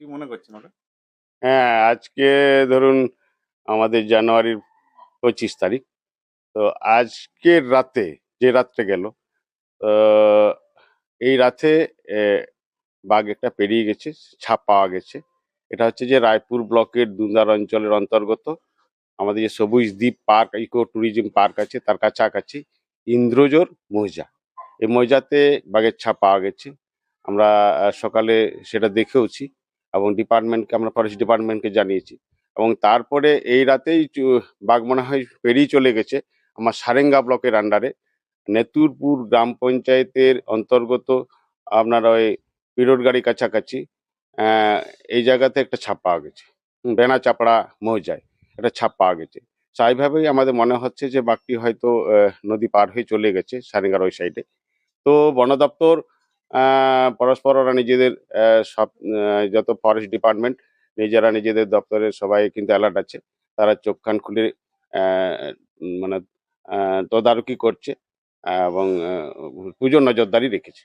কি মনে করছেন ওটা? হ্যাঁ আজকে ধরুন আমাদের জানুয়ারির পঁচিশ তারিখ। তো আজকের রাতে, যে রাত্রে গেল এই রাতে বাঘ একটা পেরিয়ে গেছে, ছাপ পাওয়া গেছে। এটা হচ্ছে যে রায়পুর ব্লকের দুন্দার অঞ্চলের অন্তর্গত। আমাদের যে সবুজ দ্বীপ পার্ক, ইকো ট্যুরিজম পার্ক আছে, তার কাছাকাছি ইন্দ্রজোর মৌজা। এই মৌজাতে বাঘের ছাপ পাওয়া গেছে। আমরা সকালে সেটা দেখেওছি। এবং ডিপার্টমেন্টকে আমরা ফরেস্ট ডিপার্টমেন্টকে জানিয়েছি। এবং তারপরে এই রাতেই চু- বাঘ মনে হয় পেরিয়ে চলে গেছে আমার সারেঙ্গা ব্লকের আন্ডারে নেতুরপুর গ্রাম পঞ্চায়েতের অন্তর্গত আপনার ওই পিরোটগাড়ি কাছাকাছি এই জায়গাতে একটা ছাপ পাওয়া গেছে বেনা চাপড়া মৌজায় একটা ছাপ পাওয়া গেছে স্বাভাবিকভাবেই আমাদের মনে হচ্ছে যে বাঘটি হয়তো নদী পার হয়ে চলে গেছে সারেঙ্গার ওই সাইডে তো বন দপ্তর পরস্পর ওরা নিজেদের সব যত ফরেস্ট ডিপার্টমেন্ট নিজেরা নিজেদের দপ্তরের সবাই কিন্তু অ্যালার্ট আছে। তারা চোখ কান খুলে মানে তদারকি করছে এবং পুজোর পুজো নজরদারি রেখেছে।